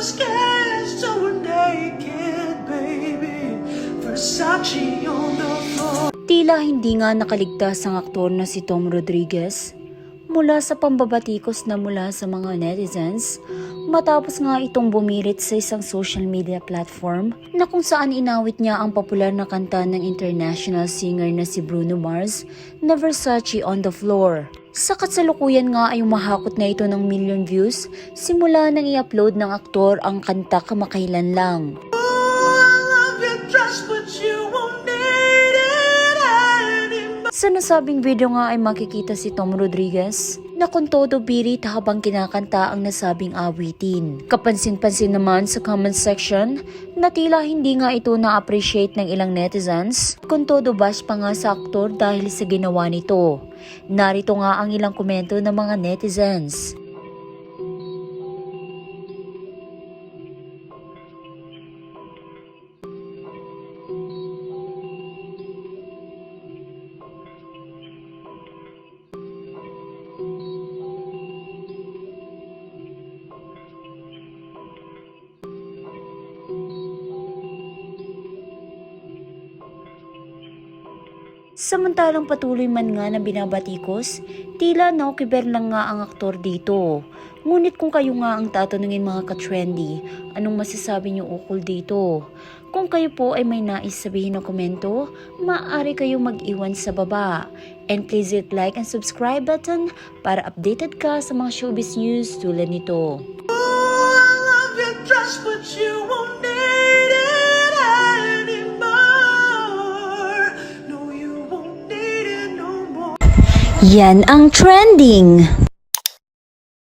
so scared, so naked, baby. Versace on the floor. Tila hindi nga nakaligtas ang aktor na si Tom Rodriguez mula sa pambabatikos na mula sa mga netizens matapos nga itong bumirit sa isang social media platform na kung saan inawit niya ang popular na kanta ng international singer na si Bruno Mars na Versace on the Floor. Sa kasalukuyan nga ay umahakot na ito ng million views simula nang i-upload ng aktor ang kanta kamakailan lang. Sa nasabing video nga ay makikita si Tom Rodriguez na kung todo birit habang kinakanta ang nasabing awitin. Kapansin-pansin naman sa comment section na tila hindi nga ito na-appreciate ng ilang netizens kung todo bash pa nga sa aktor dahil sa ginawa nito. Narito nga ang ilang komento ng mga netizens. Samantalang patuloy man nga na binabatikos, tila naukiber lang nga ang aktor dito. Ngunit kung kayo nga ang tatanungin mga ka-trendy, anong masasabi niyo ukol dito? Kung kayo po ay may nais sabihin na komento, maaari kayo mag-iwan sa baba. And please hit like and subscribe button para updated ka sa mga showbiz news tulad nito. Just but you won't Yan ang trending!